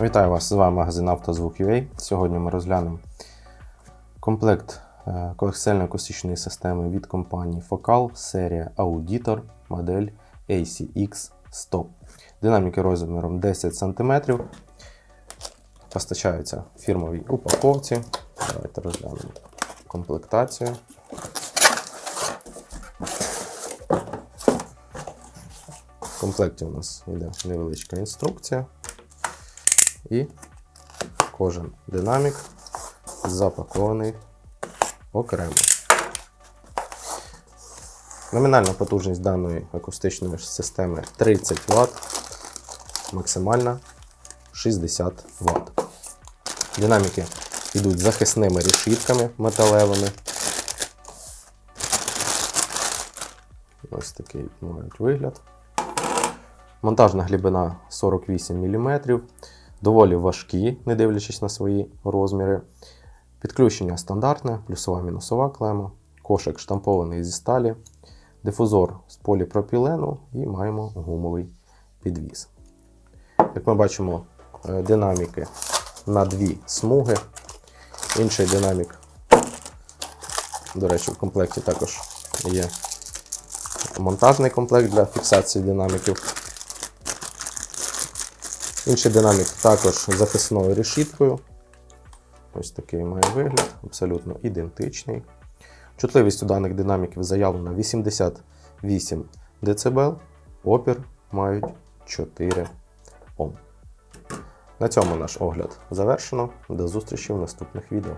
Вітаю вас! З вами магазин «Автозвук.UA». Сьогодні ми розглянемо комплект е, коаксіально-акустичної системи від компанії Focal, серія Auditor, модель ACX100. Динаміки розміром 10 см. Постачаються в фірмовій упаковці. Давайте розглянемо комплектацію. В комплекті у нас йде невеличка інструкція. І кожен динамік запакований окремо. Номінальна потужність даної акустичної системи 30 Вт, максимальна 60 Вт. Динаміки йдуть захисними решітками металевими. Ось такий мають вигляд. Монтажна глибина 48 мм, доволі важкі, не дивлячись на свої розміри. Підключення стандартне, плюсова мінусова клема, кошик штампований зі сталі, дифузор з поліпропілену і маємо гумовий підвіз. Як ми бачимо, е, динаміки на дві смуги. Інший динамік, до речі, в комплекті також є монтажний комплект для фіксації динаміків. Інший динамік також захисною решіткою. Ось такий має вигляд, абсолютно ідентичний. Чутливість у даних динаміків заявлена 88 дБ, опір мають 4 Ом. На цьому наш огляд завершено. До зустрічі в наступних відео.